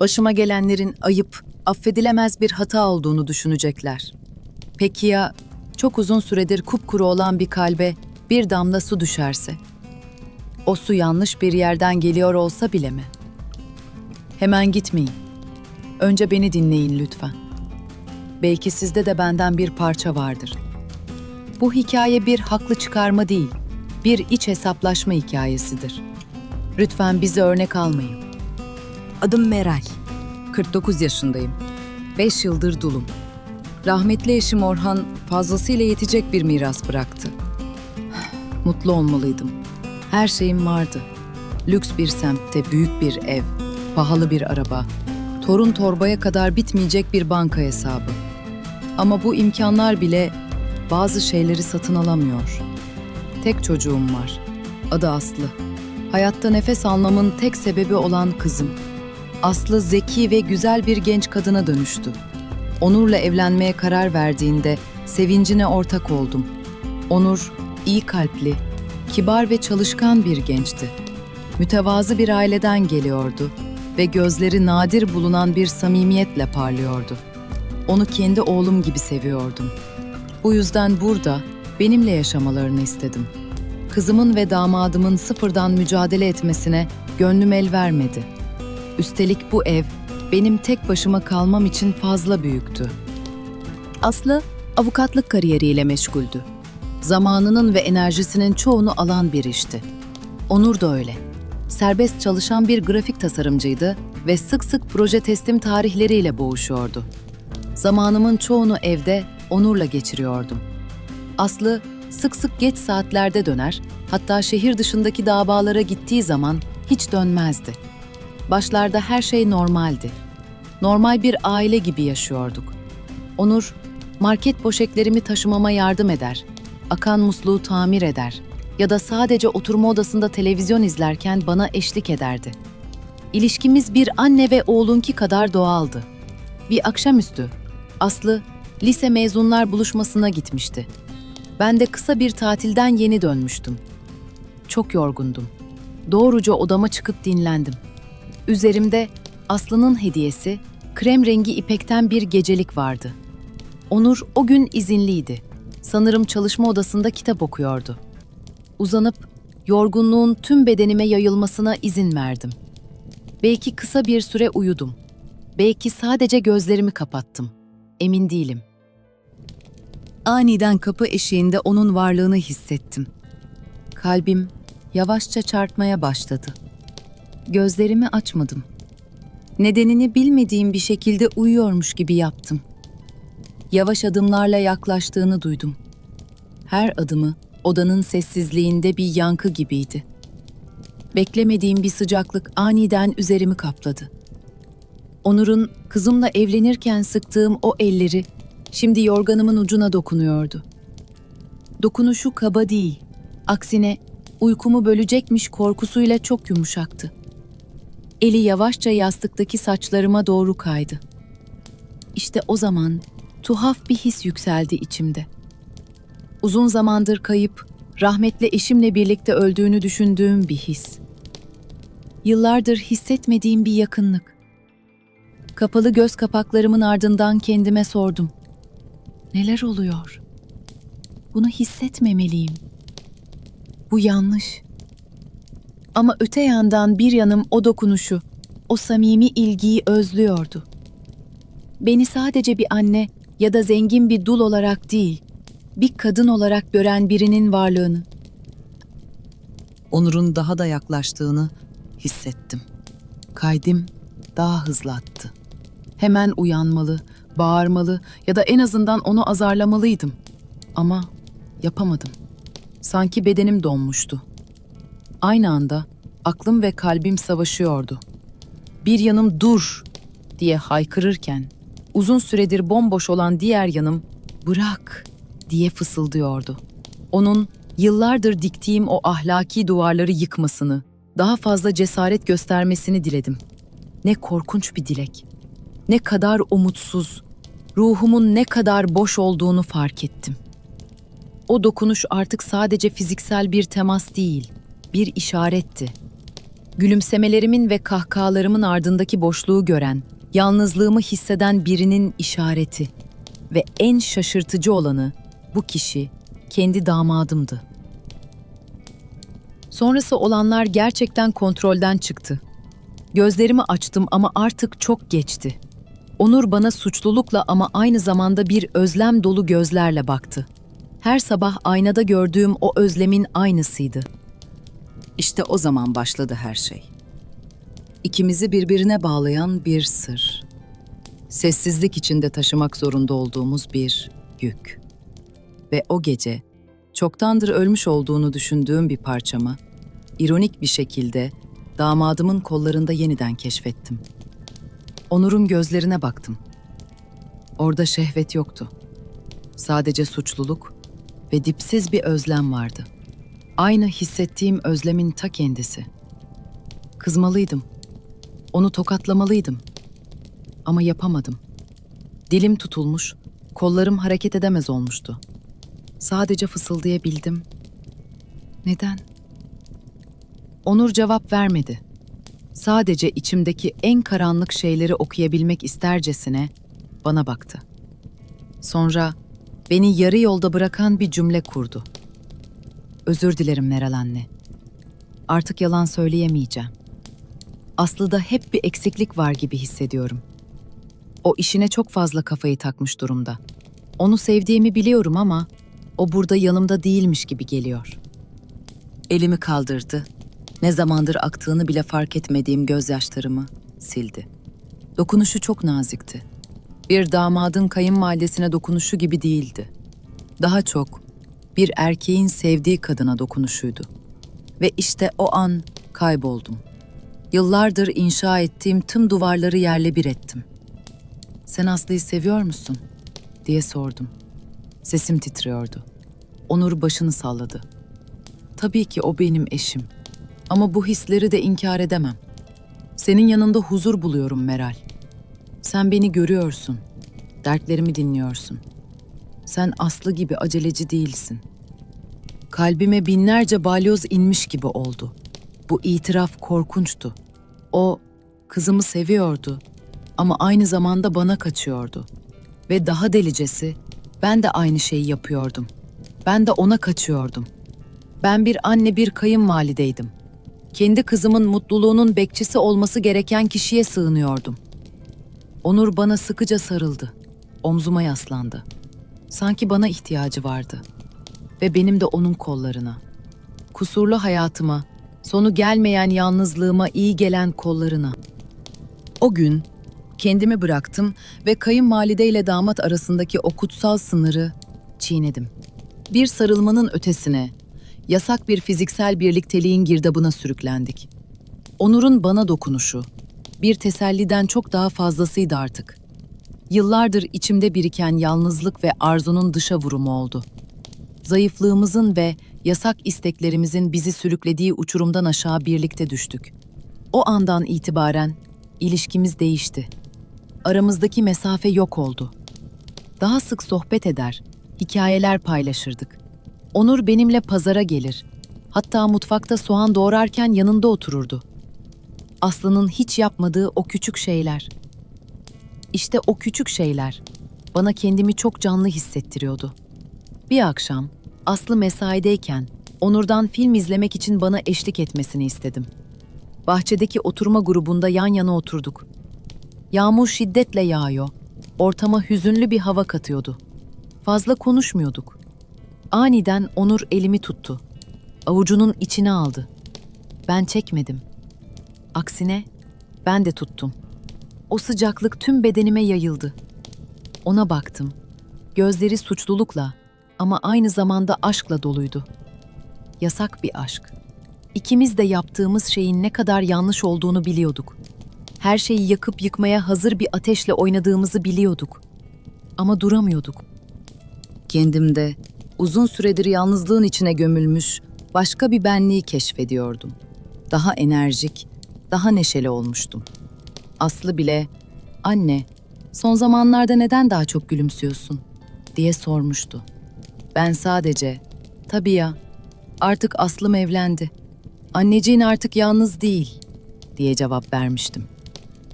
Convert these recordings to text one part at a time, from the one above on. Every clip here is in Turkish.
Başıma gelenlerin ayıp, affedilemez bir hata olduğunu düşünecekler. Peki ya çok uzun süredir kupkuru olan bir kalbe bir damla su düşerse? O su yanlış bir yerden geliyor olsa bile mi? Hemen gitmeyin. Önce beni dinleyin lütfen. Belki sizde de benden bir parça vardır. Bu hikaye bir haklı çıkarma değil, bir iç hesaplaşma hikayesidir. Lütfen bizi örnek almayın. Adım Meral. 49 yaşındayım. 5 yıldır dulum. Rahmetli eşim Orhan fazlasıyla yetecek bir miras bıraktı. Mutlu olmalıydım. Her şeyim vardı. Lüks bir semtte büyük bir ev, pahalı bir araba, torun torbaya kadar bitmeyecek bir banka hesabı. Ama bu imkanlar bile bazı şeyleri satın alamıyor. Tek çocuğum var. Adı Aslı. Hayatta nefes almamın tek sebebi olan kızım. Aslı zeki ve güzel bir genç kadına dönüştü. Onur'la evlenmeye karar verdiğinde sevincine ortak oldum. Onur iyi kalpli, kibar ve çalışkan bir gençti. Mütevazı bir aileden geliyordu ve gözleri nadir bulunan bir samimiyetle parlıyordu. Onu kendi oğlum gibi seviyordum. Bu yüzden burada benimle yaşamalarını istedim. Kızımın ve damadımın sıfırdan mücadele etmesine gönlüm el vermedi. Üstelik bu ev benim tek başıma kalmam için fazla büyüktü. Aslı avukatlık kariyeriyle meşguldü. Zamanının ve enerjisinin çoğunu alan bir işti. Onur da öyle. Serbest çalışan bir grafik tasarımcıydı ve sık sık proje teslim tarihleriyle boğuşuyordu. Zamanımın çoğunu evde Onur'la geçiriyordum. Aslı sık sık geç saatlerde döner, hatta şehir dışındaki davalara gittiği zaman hiç dönmezdi. Başlarda her şey normaldi. Normal bir aile gibi yaşıyorduk. Onur, market poşetlerimi taşımama yardım eder, akan musluğu tamir eder ya da sadece oturma odasında televizyon izlerken bana eşlik ederdi. İlişkimiz bir anne ve oğlunki kadar doğaldı. Bir akşamüstü Aslı lise mezunlar buluşmasına gitmişti. Ben de kısa bir tatilden yeni dönmüştüm. Çok yorgundum. Doğruca odama çıkıp dinlendim. Üzerimde Aslı'nın hediyesi, krem rengi ipekten bir gecelik vardı. Onur o gün izinliydi. Sanırım çalışma odasında kitap okuyordu. Uzanıp yorgunluğun tüm bedenime yayılmasına izin verdim. Belki kısa bir süre uyudum. Belki sadece gözlerimi kapattım. Emin değilim. Aniden kapı eşiğinde onun varlığını hissettim. Kalbim yavaşça çarpmaya başladı. Gözlerimi açmadım. Nedenini bilmediğim bir şekilde uyuyormuş gibi yaptım. Yavaş adımlarla yaklaştığını duydum. Her adımı odanın sessizliğinde bir yankı gibiydi. Beklemediğim bir sıcaklık aniden üzerimi kapladı. Onur'un kızımla evlenirken sıktığım o elleri şimdi yorganımın ucuna dokunuyordu. Dokunuşu kaba değil, aksine uykumu bölecekmiş korkusuyla çok yumuşaktı. Eli yavaşça yastıktaki saçlarıma doğru kaydı. İşte o zaman tuhaf bir his yükseldi içimde. Uzun zamandır kayıp, rahmetli eşimle birlikte öldüğünü düşündüğüm bir his. Yıllardır hissetmediğim bir yakınlık. Kapalı göz kapaklarımın ardından kendime sordum. Neler oluyor? Bunu hissetmemeliyim. Bu yanlış. Ama öte yandan bir yanım o dokunuşu, o samimi ilgiyi özlüyordu. Beni sadece bir anne ya da zengin bir dul olarak değil, bir kadın olarak gören birinin varlığını. Onur'un daha da yaklaştığını hissettim. Kaydım daha hızlı attı. Hemen uyanmalı, bağırmalı ya da en azından onu azarlamalıydım. Ama yapamadım. Sanki bedenim donmuştu. Aynı anda aklım ve kalbim savaşıyordu. Bir yanım dur diye haykırırken uzun süredir bomboş olan diğer yanım bırak diye fısıldıyordu. Onun yıllardır diktiğim o ahlaki duvarları yıkmasını, daha fazla cesaret göstermesini diledim. Ne korkunç bir dilek. Ne kadar umutsuz, ruhumun ne kadar boş olduğunu fark ettim. O dokunuş artık sadece fiziksel bir temas değil, bir işaretti. Gülümsemelerimin ve kahkahalarımın ardındaki boşluğu gören, yalnızlığımı hisseden birinin işareti ve en şaşırtıcı olanı bu kişi kendi damadımdı. Sonrası olanlar gerçekten kontrolden çıktı. Gözlerimi açtım ama artık çok geçti. Onur bana suçlulukla ama aynı zamanda bir özlem dolu gözlerle baktı. Her sabah aynada gördüğüm o özlemin aynısıydı. İşte o zaman başladı her şey. İkimizi birbirine bağlayan bir sır. Sessizlik içinde taşımak zorunda olduğumuz bir yük. Ve o gece çoktandır ölmüş olduğunu düşündüğüm bir parçamı ironik bir şekilde damadımın kollarında yeniden keşfettim. Onur'un gözlerine baktım. Orada şehvet yoktu. Sadece suçluluk ve dipsiz bir özlem vardı. Aynı hissettiğim özlemin ta kendisi. Kızmalıydım. Onu tokatlamalıydım. Ama yapamadım. Dilim tutulmuş, kollarım hareket edemez olmuştu. Sadece fısıldayabildim. Neden? Onur cevap vermedi. Sadece içimdeki en karanlık şeyleri okuyabilmek istercesine bana baktı. Sonra beni yarı yolda bırakan bir cümle kurdu. Özür dilerim Meral anne. Artık yalan söyleyemeyeceğim. Aslı'da hep bir eksiklik var gibi hissediyorum. O işine çok fazla kafayı takmış durumda. Onu sevdiğimi biliyorum ama o burada yanımda değilmiş gibi geliyor. Elimi kaldırdı. Ne zamandır aktığını bile fark etmediğim gözyaşlarımı sildi. Dokunuşu çok nazikti. Bir damadın kayınvalidesine dokunuşu gibi değildi. Daha çok bir erkeğin sevdiği kadına dokunuşuydu. Ve işte o an kayboldum. Yıllardır inşa ettiğim tüm duvarları yerle bir ettim. Sen Aslı'yı seviyor musun? diye sordum. Sesim titriyordu. Onur başını salladı. Tabii ki o benim eşim. Ama bu hisleri de inkar edemem. Senin yanında huzur buluyorum Meral. Sen beni görüyorsun. Dertlerimi dinliyorsun. Sen Aslı gibi aceleci değilsin. Kalbime binlerce balyoz inmiş gibi oldu. Bu itiraf korkunçtu. O kızımı seviyordu ama aynı zamanda bana kaçıyordu. Ve daha delicesi ben de aynı şeyi yapıyordum. Ben de ona kaçıyordum. Ben bir anne bir kayınvalideydim. Kendi kızımın mutluluğunun bekçisi olması gereken kişiye sığınıyordum. Onur bana sıkıca sarıldı. Omzuma yaslandı. Sanki bana ihtiyacı vardı. Ve benim de onun kollarına. Kusurlu hayatıma, sonu gelmeyen yalnızlığıma iyi gelen kollarına. O gün kendimi bıraktım ve kayınvalide ile damat arasındaki o kutsal sınırı çiğnedim. Bir sarılmanın ötesine, yasak bir fiziksel birlikteliğin girdabına sürüklendik. Onur'un bana dokunuşu, bir teselliden çok daha fazlasıydı artık. Yıllardır içimde biriken yalnızlık ve arzunun dışa vurumu oldu. Zayıflığımızın ve yasak isteklerimizin bizi sürüklediği uçurumdan aşağı birlikte düştük. O andan itibaren ilişkimiz değişti. Aramızdaki mesafe yok oldu. Daha sık sohbet eder, hikayeler paylaşırdık. Onur benimle pazara gelir. Hatta mutfakta soğan doğrarken yanında otururdu. Aslı'nın hiç yapmadığı o küçük şeyler. İşte o küçük şeyler bana kendimi çok canlı hissettiriyordu. Bir akşam Aslı mesaideyken Onur'dan film izlemek için bana eşlik etmesini istedim. Bahçedeki oturma grubunda yan yana oturduk. Yağmur şiddetle yağıyor. Ortama hüzünlü bir hava katıyordu. Fazla konuşmuyorduk. Aniden Onur elimi tuttu. Avucunun içine aldı. Ben çekmedim. Aksine ben de tuttum. O sıcaklık tüm bedenime yayıldı. Ona baktım. Gözleri suçlulukla ama aynı zamanda aşkla doluydu. Yasak bir aşk. İkimiz de yaptığımız şeyin ne kadar yanlış olduğunu biliyorduk. Her şeyi yakıp yıkmaya hazır bir ateşle oynadığımızı biliyorduk. Ama duramıyorduk. Kendimde uzun süredir yalnızlığın içine gömülmüş başka bir benliği keşfediyordum. Daha enerjik, daha neşeli olmuştum. Aslı bile, "Anne, son zamanlarda neden daha çok gülümsüyorsun?" diye sormuştu. Ben sadece, "Tabii ya, artık Aslım evlendi. Anneciğin artık yalnız değil. diye cevap vermiştim.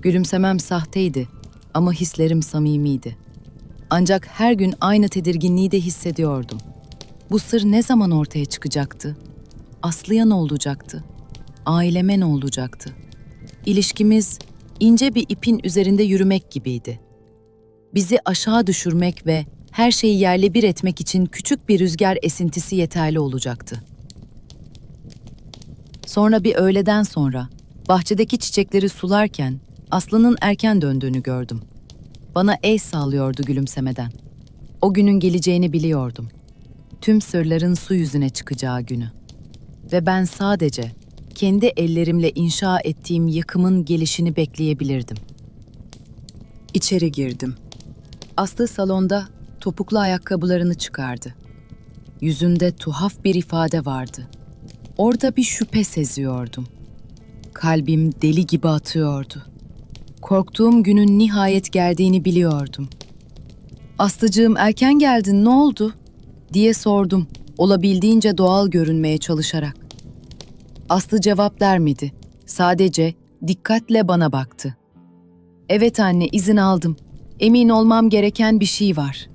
Gülümsemem sahteydi ama hislerim samimiydi. Ancak her gün aynı tedirginliği de hissediyordum. Bu sır ne zaman ortaya çıkacaktı? Aslı'ya ne olacaktı? Aileme ne olacaktı? İlişkimiz ince bir ipin üzerinde yürümek gibiydi. Bizi aşağı düşürmek ve her şeyi yerle bir etmek için küçük bir rüzgar esintisi yeterli olacaktı. Sonra bir öğleden sonra bahçedeki çiçekleri sularken Aslı'nın erken döndüğünü gördüm. Bana el sağlıyordu gülümsemeden. O günün geleceğini biliyordum. Tüm sırların su yüzüne çıkacağı günü. Ve ben sadece kendi ellerimle inşa ettiğim yıkımın gelişini bekleyebilirdim. İçeri girdim. Aslı salonda topuklu ayakkabılarını çıkardı. Yüzünde tuhaf bir ifade vardı. Orada bir şüphe seziyordum. Kalbim deli gibi atıyordu. Korktuğum günün nihayet geldiğini biliyordum. Aslıcığım erken geldin ne oldu? diye sordum olabildiğince doğal görünmeye çalışarak. Aslı cevap vermedi. Sadece dikkatle bana baktı. Evet anne izin aldım. Emin olmam gereken bir şey var.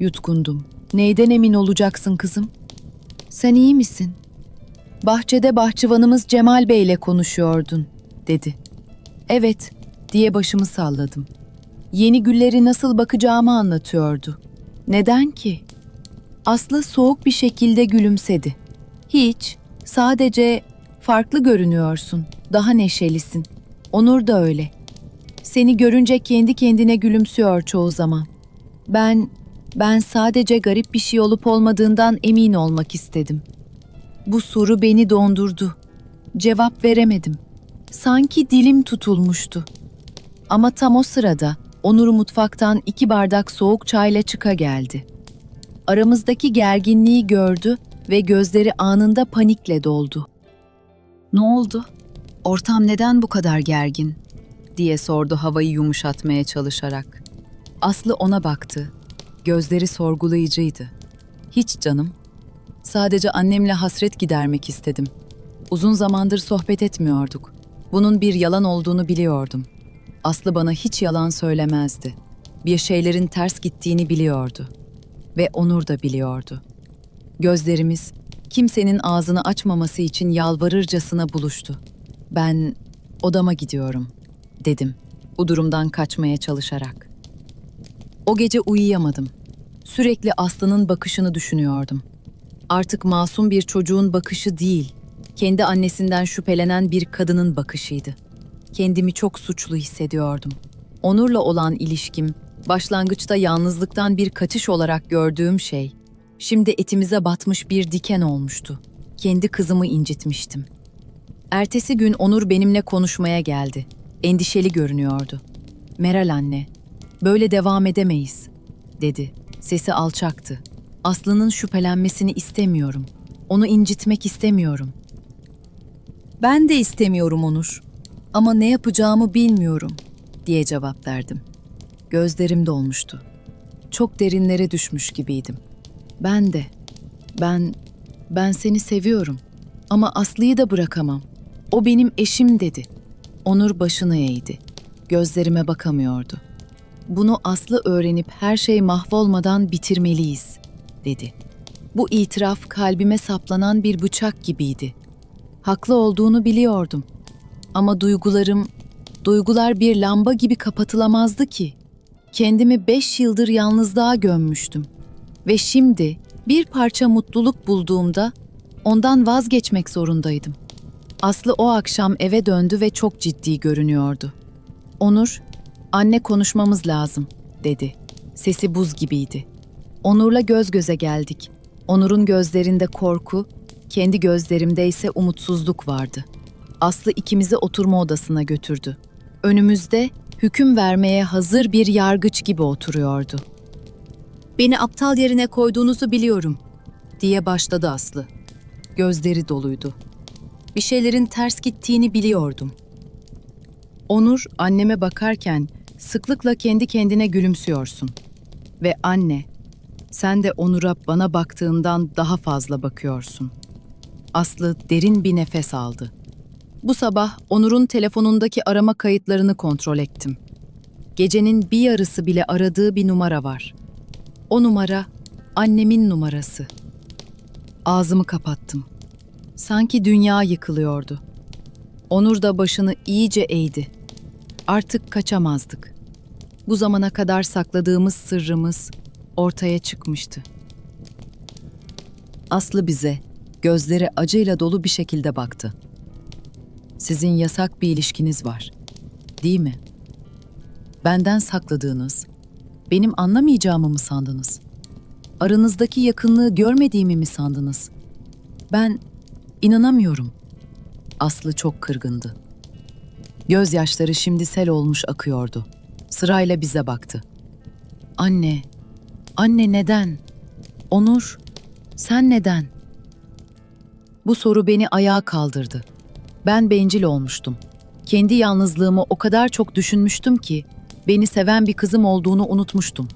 Yutkundum. Neyden emin olacaksın kızım? Sen iyi misin? Bahçede bahçıvanımız Cemal Bey ile konuşuyordun, dedi. Evet, diye başımı salladım. Yeni gülleri nasıl bakacağımı anlatıyordu. Neden ki? Aslı soğuk bir şekilde gülümsedi. Hiç, sadece farklı görünüyorsun, daha neşelisin. Onur da öyle. Seni görünce kendi kendine gülümsüyor çoğu zaman. Ben, ben sadece garip bir şey olup olmadığından emin olmak istedim. Bu soru beni dondurdu. Cevap veremedim. Sanki dilim tutulmuştu. Ama tam o sırada Onur mutfaktan iki bardak soğuk çayla çıka geldi. Aramızdaki gerginliği gördü ve gözleri anında panikle doldu. Ne oldu? Ortam neden bu kadar gergin? diye sordu havayı yumuşatmaya çalışarak. Aslı ona baktı. Gözleri sorgulayıcıydı. Hiç canım. Sadece annemle hasret gidermek istedim. Uzun zamandır sohbet etmiyorduk. Bunun bir yalan olduğunu biliyordum. Aslı bana hiç yalan söylemezdi. Bir şeylerin ters gittiğini biliyordu. Ve Onur da biliyordu. Gözlerimiz kimsenin ağzını açmaması için yalvarırcasına buluştu. Ben odama gidiyorum dedim bu durumdan kaçmaya çalışarak. O gece uyuyamadım. Sürekli Aslı'nın bakışını düşünüyordum. Artık masum bir çocuğun bakışı değil, kendi annesinden şüphelenen bir kadının bakışıydı. Kendimi çok suçlu hissediyordum. Onur'la olan ilişkim, başlangıçta yalnızlıktan bir kaçış olarak gördüğüm şey, şimdi etimize batmış bir diken olmuştu. Kendi kızımı incitmiştim. Ertesi gün Onur benimle konuşmaya geldi. Endişeli görünüyordu. Meral anne, böyle devam edemeyiz, dedi. Sesi alçaktı. Aslı'nın şüphelenmesini istemiyorum. Onu incitmek istemiyorum. Ben de istemiyorum Onur. Ama ne yapacağımı bilmiyorum, diye cevap verdim. Gözlerim dolmuştu. Çok derinlere düşmüş gibiydim. Ben de. Ben ben seni seviyorum ama Aslı'yı da bırakamam. O benim eşim dedi. Onur başını eğdi. Gözlerime bakamıyordu. Bunu Aslı öğrenip her şey mahvolmadan bitirmeliyiz, dedi. Bu itiraf kalbime saplanan bir bıçak gibiydi. Haklı olduğunu biliyordum. Ama duygularım, duygular bir lamba gibi kapatılamazdı ki. Kendimi beş yıldır yalnızlığa gömmüştüm. Ve şimdi bir parça mutluluk bulduğumda ondan vazgeçmek zorundaydım. Aslı o akşam eve döndü ve çok ciddi görünüyordu. Onur, anne konuşmamız lazım, dedi. Sesi buz gibiydi. Onur'la göz göze geldik. Onur'un gözlerinde korku, kendi gözlerimde ise umutsuzluk vardı. Aslı ikimizi oturma odasına götürdü. Önümüzde hüküm vermeye hazır bir yargıç gibi oturuyordu. Beni aptal yerine koyduğunuzu biliyorum, diye başladı Aslı. Gözleri doluydu. Bir şeylerin ters gittiğini biliyordum. Onur anneme bakarken sıklıkla kendi kendine gülümsüyorsun. Ve anne, sen de Onur'a bana baktığından daha fazla bakıyorsun. Aslı derin bir nefes aldı. Bu sabah Onur'un telefonundaki arama kayıtlarını kontrol ettim. Gecenin bir yarısı bile aradığı bir numara var. O numara annemin numarası. Ağzımı kapattım. Sanki dünya yıkılıyordu. Onur da başını iyice eğdi. Artık kaçamazdık. Bu zamana kadar sakladığımız sırrımız ortaya çıkmıştı. Aslı bize gözleri acıyla dolu bir şekilde baktı. Sizin yasak bir ilişkiniz var. Değil mi? Benden sakladığınız, benim anlamayacağımı mı sandınız? Aranızdaki yakınlığı görmediğimi mi sandınız? Ben inanamıyorum. Aslı çok kırgındı. Gözyaşları şimdi sel olmuş akıyordu. Sırayla bize baktı. Anne, anne neden? Onur, sen neden? Bu soru beni ayağa kaldırdı. Ben bencil olmuştum. Kendi yalnızlığımı o kadar çok düşünmüştüm ki beni seven bir kızım olduğunu unutmuştum.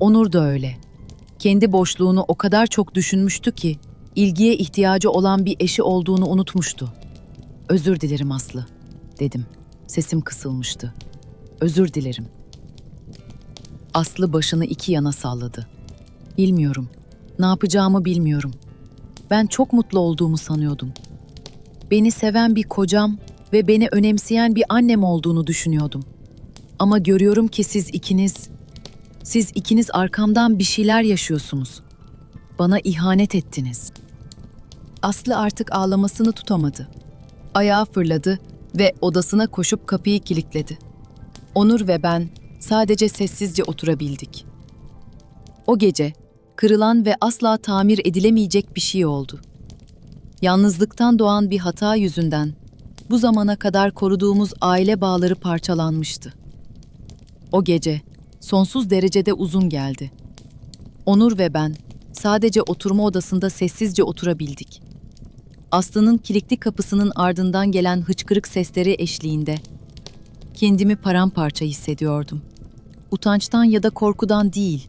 Onur da öyle. Kendi boşluğunu o kadar çok düşünmüştü ki ilgiye ihtiyacı olan bir eşi olduğunu unutmuştu. Özür dilerim Aslı, dedim. Sesim kısılmıştı. Özür dilerim. Aslı başını iki yana salladı. Bilmiyorum. Ne yapacağımı bilmiyorum. Ben çok mutlu olduğumu sanıyordum. Beni seven bir kocam ve beni önemseyen bir annem olduğunu düşünüyordum. Ama görüyorum ki siz ikiniz, siz ikiniz arkamdan bir şeyler yaşıyorsunuz. Bana ihanet ettiniz. Aslı artık ağlamasını tutamadı. Ayağa fırladı ve odasına koşup kapıyı kilitledi. Onur ve ben sadece sessizce oturabildik. O gece kırılan ve asla tamir edilemeyecek bir şey oldu. Yalnızlıktan doğan bir hata yüzünden bu zamana kadar koruduğumuz aile bağları parçalanmıştı. O gece sonsuz derecede uzun geldi. Onur ve ben sadece oturma odasında sessizce oturabildik. Aslı'nın kilitli kapısının ardından gelen hıçkırık sesleri eşliğinde kendimi paramparça hissediyordum. Utançtan ya da korkudan değil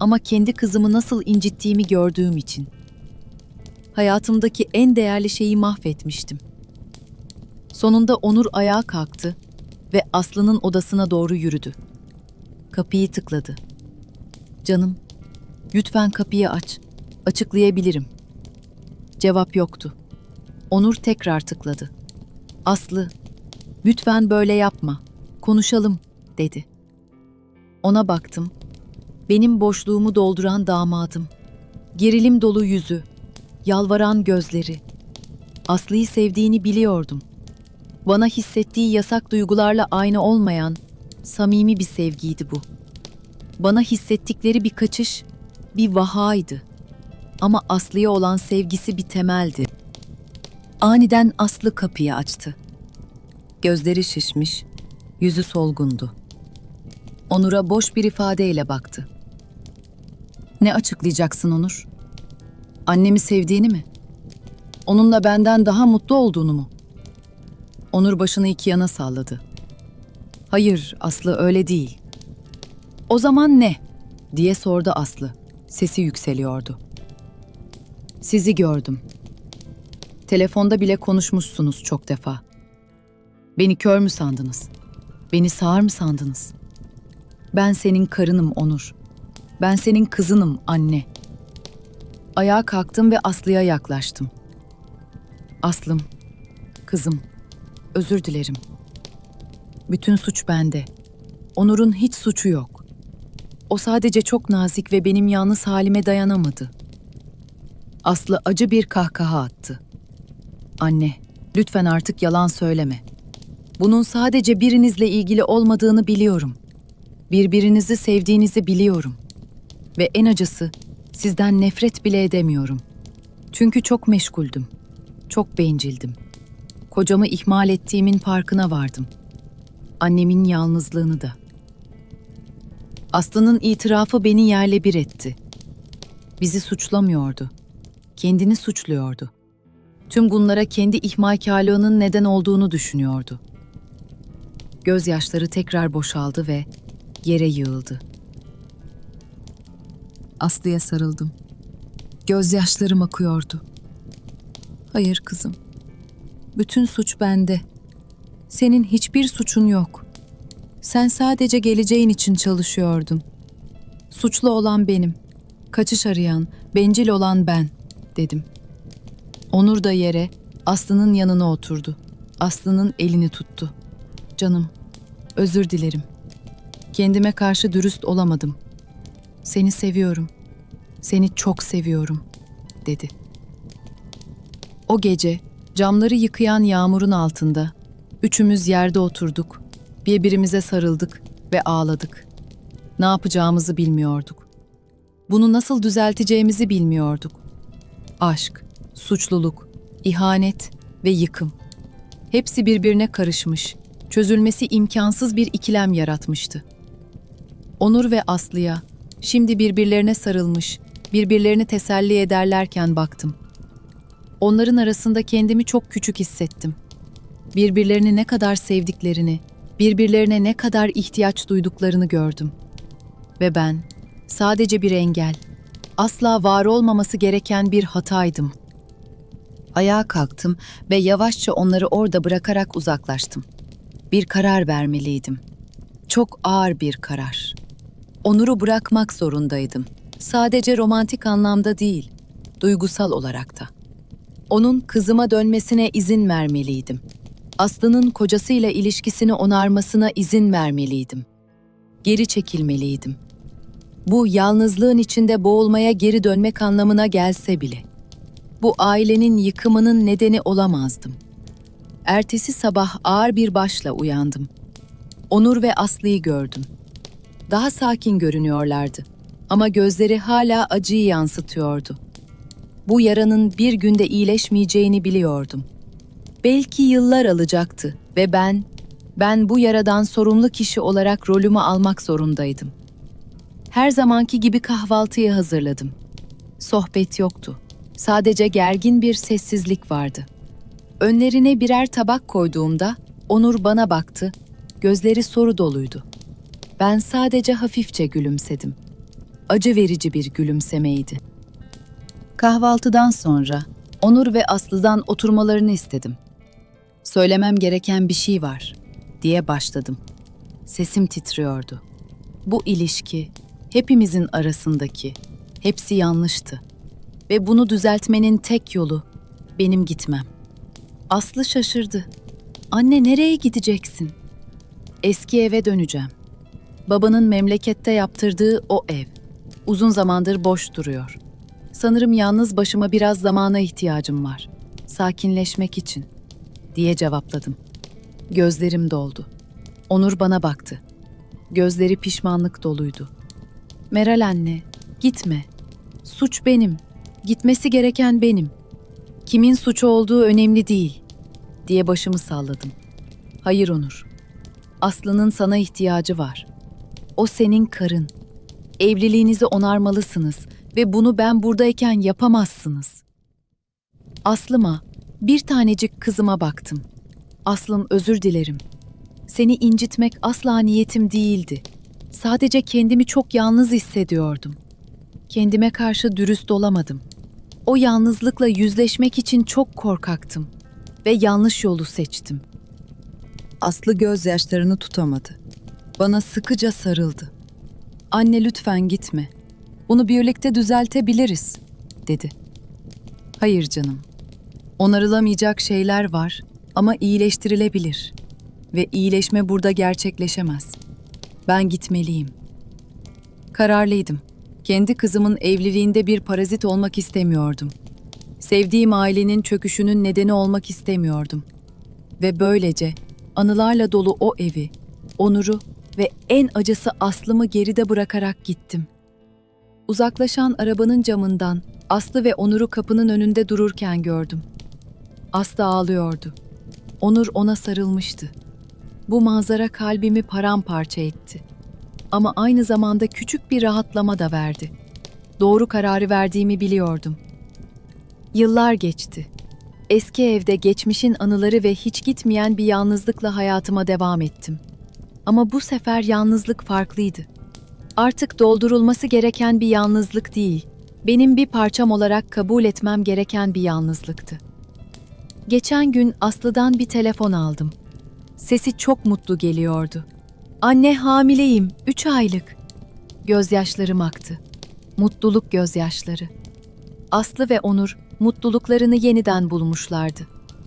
ama kendi kızımı nasıl incittiğimi gördüğüm için. Hayatımdaki en değerli şeyi mahvetmiştim. Sonunda Onur ayağa kalktı ve Aslı'nın odasına doğru yürüdü. Kapıyı tıkladı. Canım, lütfen kapıyı aç. Açıklayabilirim. Cevap yoktu. Onur tekrar tıkladı. Aslı, lütfen böyle yapma. Konuşalım, dedi. Ona baktım. Benim boşluğumu dolduran damadım. Gerilim dolu yüzü, yalvaran gözleri. Aslı'yı sevdiğini biliyordum. Bana hissettiği yasak duygularla aynı olmayan, samimi bir sevgiydi bu. Bana hissettikleri bir kaçış, bir vahaydı. Ama Aslı'ya olan sevgisi bir temeldi. Aniden Aslı kapıyı açtı. Gözleri şişmiş, yüzü solgundu. Onur'a boş bir ifadeyle baktı. Ne açıklayacaksın Onur? Annemi sevdiğini mi? Onunla benden daha mutlu olduğunu mu? Onur başını iki yana salladı. Hayır, Aslı öyle değil. O zaman ne? diye sordu Aslı. Sesi yükseliyordu. Sizi gördüm. Telefonda bile konuşmuşsunuz çok defa. Beni kör mü sandınız? Beni sağır mı sandınız? Ben senin karınım Onur. Ben senin kızınım anne. Ayağa kalktım ve Aslı'ya yaklaştım. Aslım, kızım, özür dilerim. Bütün suç bende. Onur'un hiç suçu yok. O sadece çok nazik ve benim yalnız halime dayanamadı. Aslı acı bir kahkaha attı. Anne, lütfen artık yalan söyleme. Bunun sadece birinizle ilgili olmadığını biliyorum. Birbirinizi sevdiğinizi biliyorum. Ve en acısı sizden nefret bile edemiyorum. Çünkü çok meşguldüm. Çok bencildim. Kocamı ihmal ettiğimin farkına vardım. Annemin yalnızlığını da. Aslı'nın itirafı beni yerle bir etti. Bizi suçlamıyordu. Kendini suçluyordu. Tüm bunlara kendi ihmalkarlığının neden olduğunu düşünüyordu. Gözyaşları tekrar boşaldı ve yere yığıldı. Aslı'ya sarıldım. Gözyaşlarım akıyordu. Hayır kızım. Bütün suç bende. Senin hiçbir suçun yok. Sen sadece geleceğin için çalışıyordun. Suçlu olan benim. Kaçış arayan, bencil olan ben, dedim. Onur da yere, Aslı'nın yanına oturdu. Aslı'nın elini tuttu. Canım, özür dilerim. Kendime karşı dürüst olamadım. Seni seviyorum. Seni çok seviyorum, dedi. O gece camları yıkayan yağmurun altında üçümüz yerde oturduk. Birbirimize sarıldık ve ağladık. Ne yapacağımızı bilmiyorduk. Bunu nasıl düzelteceğimizi bilmiyorduk. Aşk, suçluluk, ihanet ve yıkım. Hepsi birbirine karışmış, çözülmesi imkansız bir ikilem yaratmıştı. Onur ve Aslı'ya şimdi birbirlerine sarılmış, birbirlerini teselli ederlerken baktım. Onların arasında kendimi çok küçük hissettim. Birbirlerini ne kadar sevdiklerini, birbirlerine ne kadar ihtiyaç duyduklarını gördüm. Ve ben sadece bir engel, asla var olmaması gereken bir hataydım. Ayağa kalktım ve yavaşça onları orada bırakarak uzaklaştım. Bir karar vermeliydim. Çok ağır bir karar. Onur'u bırakmak zorundaydım. Sadece romantik anlamda değil, duygusal olarak da. Onun kızıma dönmesine izin vermeliydim. Aslı'nın kocasıyla ilişkisini onarmasına izin vermeliydim. Geri çekilmeliydim. Bu yalnızlığın içinde boğulmaya geri dönmek anlamına gelse bile. Bu ailenin yıkımının nedeni olamazdım. Ertesi sabah ağır bir başla uyandım. Onur ve Aslı'yı gördüm. Daha sakin görünüyorlardı ama gözleri hala acıyı yansıtıyordu. Bu yaranın bir günde iyileşmeyeceğini biliyordum. Belki yıllar alacaktı ve ben, ben bu yaradan sorumlu kişi olarak rolümü almak zorundaydım. Her zamanki gibi kahvaltıyı hazırladım. Sohbet yoktu. Sadece gergin bir sessizlik vardı. Önlerine birer tabak koyduğumda Onur bana baktı. Gözleri soru doluydu. Ben sadece hafifçe gülümsedim. Acı verici bir gülümsemeydi. Kahvaltıdan sonra Onur ve Aslı'dan oturmalarını istedim. Söylemem gereken bir şey var diye başladım. Sesim titriyordu. Bu ilişki hepimizin arasındaki hepsi yanlıştı ve bunu düzeltmenin tek yolu benim gitmem. Aslı şaşırdı. Anne nereye gideceksin? Eski eve döneceğim. Babanın memlekette yaptırdığı o ev. Uzun zamandır boş duruyor. Sanırım yalnız başıma biraz zamana ihtiyacım var. Sakinleşmek için, diye cevapladım. Gözlerim doldu. Onur bana baktı. Gözleri pişmanlık doluydu. Meral anne, gitme. Suç benim. Gitmesi gereken benim. Kimin suçu olduğu önemli değil, diye başımı salladım. Hayır Onur. Aslı'nın sana ihtiyacı var. O senin karın. Evliliğinizi onarmalısınız ve bunu ben buradayken yapamazsınız. Aslıma, bir tanecik kızıma baktım. Aslım özür dilerim. Seni incitmek asla niyetim değildi. Sadece kendimi çok yalnız hissediyordum. Kendime karşı dürüst olamadım. O yalnızlıkla yüzleşmek için çok korkaktım ve yanlış yolu seçtim. Aslı gözyaşlarını tutamadı. Bana sıkıca sarıldı. Anne lütfen gitme. Bunu birlikte düzeltebiliriz, dedi. Hayır canım. Onarılamayacak şeyler var ama iyileştirilebilir. Ve iyileşme burada gerçekleşemez. Ben gitmeliyim. Kararlıydım. Kendi kızımın evliliğinde bir parazit olmak istemiyordum. Sevdiğim ailenin çöküşünün nedeni olmak istemiyordum. Ve böylece anılarla dolu o evi, Onur'u ve en acısı Aslı'mı geride bırakarak gittim. Uzaklaşan arabanın camından Aslı ve Onur'u kapının önünde dururken gördüm. Aslı ağlıyordu. Onur ona sarılmıştı. Bu manzara kalbimi paramparça etti. Ama aynı zamanda küçük bir rahatlama da verdi. Doğru kararı verdiğimi biliyordum. Yıllar geçti. Eski evde geçmişin anıları ve hiç gitmeyen bir yalnızlıkla hayatıma devam ettim. Ama bu sefer yalnızlık farklıydı. Artık doldurulması gereken bir yalnızlık değil, benim bir parçam olarak kabul etmem gereken bir yalnızlıktı. Geçen gün Aslı'dan bir telefon aldım. Sesi çok mutlu geliyordu. Anne hamileyim, 3 aylık. Gözyaşlarım aktı. Mutluluk gözyaşları. Aslı ve Onur mutluluklarını yeniden bulmuşlardı.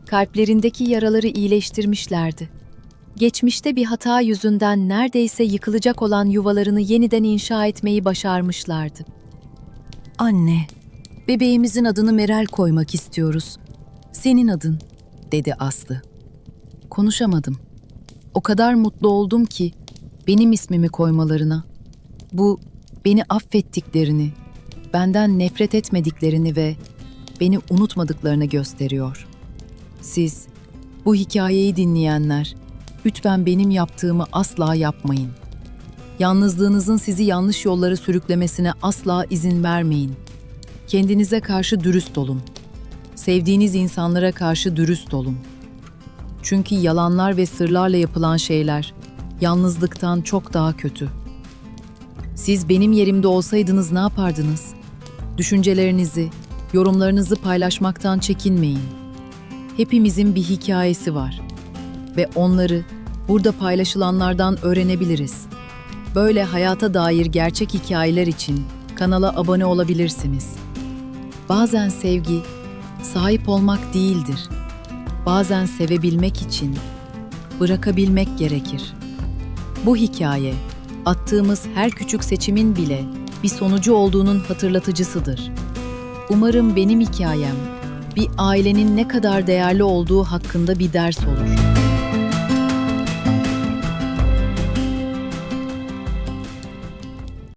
Kalplerindeki yaraları iyileştirmişlerdi. Geçmişte bir hata yüzünden neredeyse yıkılacak olan yuvalarını yeniden inşa etmeyi başarmışlardı. Anne, bebeğimizin adını Meral koymak istiyoruz. Senin adın, dedi Aslı. Konuşamadım. O kadar mutlu oldum ki benim ismimi koymalarına. Bu beni affettiklerini, benden nefret etmediklerini ve beni unutmadıklarını gösteriyor. Siz, bu hikayeyi dinleyenler, lütfen benim yaptığımı asla yapmayın. Yalnızlığınızın sizi yanlış yollara sürüklemesine asla izin vermeyin. Kendinize karşı dürüst olun. Sevdiğiniz insanlara karşı dürüst olun. Çünkü yalanlar ve sırlarla yapılan şeyler yalnızlıktan çok daha kötü. Siz benim yerimde olsaydınız ne yapardınız? Düşüncelerinizi, yorumlarınızı paylaşmaktan çekinmeyin. Hepimizin bir hikayesi var ve onları burada paylaşılanlardan öğrenebiliriz. Böyle hayata dair gerçek hikayeler için kanala abone olabilirsiniz. Bazen sevgi sahip olmak değildir. Bazen sevebilmek için bırakabilmek gerekir. Bu hikaye attığımız her küçük seçimin bile bir sonucu olduğunun hatırlatıcısıdır. Umarım benim hikayem bir ailenin ne kadar değerli olduğu hakkında bir ders olur.